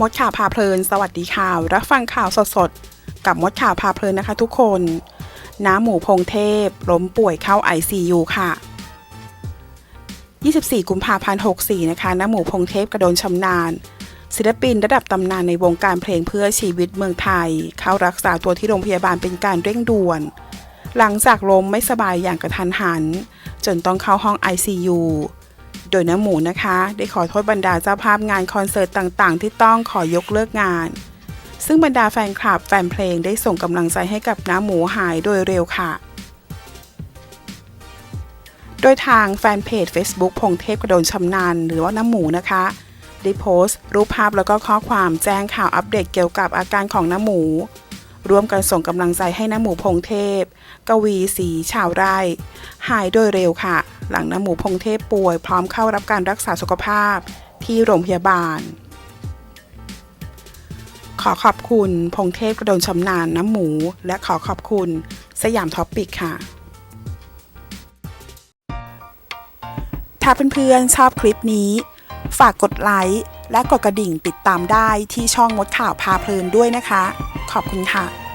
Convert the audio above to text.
มดข่าวพาเพลิน สวัสดีข่าวรับฟังข่าวสดๆกับมดข่าวพาเพลินนะคะทุกคน น้าหมูพงเทพล้มป่วยเข้า ICU ค่ะ 24 กุมภาพันธ์ 64 นะคะ น้าหมูพงเทพกระโดนชำนาญ ศิลปินระดับตำนานในวงการเพลงเพื่อชีวิตเมืองไทย เข้ารักษาตัวที่โรงพยาบาลเป็นการเร่งด่วน หลังจากล้มไม่สบายอย่างกระทันหัน จนต้องเข้าห้อง ICU โดยน้าหมูนะคะ ได้ขอโทษบรรดาเจ้าภาพงานคอนเสิร์ตต่างๆ ที่ต้องขอยกเลิกงาน ซึ่งบรรดาแฟนคลับแฟนเพลงได้ส่งกำลังใจให้กับน้าหมูหายโดยเร็วค่ะ โดยทางแฟนเพจ Facebook พงเทพกระโดนชำนาญหรือว่าน้ำหมูนะคะ ได้โพสต์ รูปภาพแล้วก็ข้อความแจ้งข่าวอัปเดตเกี่ยวกับอาการของน้ำหมูร่วมกันส่งกำลังใจให้น้ำหมูพงเทพ กวีศรีชาวไร่ หายโดยเร็วค่ะ หลังน้ำหมูพงเทพป่วยพร้อมเข้ารับการรักษาสุขภาพที่โรงพยาบาล ขอขอบคุณพงเทพกระโดนชำนาญน้ำหมู และขอขอบคุณสยามท็อปปิกค่ะ ถ้าเพื่อนๆชอบคลิปนี้ ฝากกดไลค์และกดกระดิ่งติดตามได้ที่ช่องมดข่าวพาเพลินด้วยนะคะ ขอบคุณค่ะ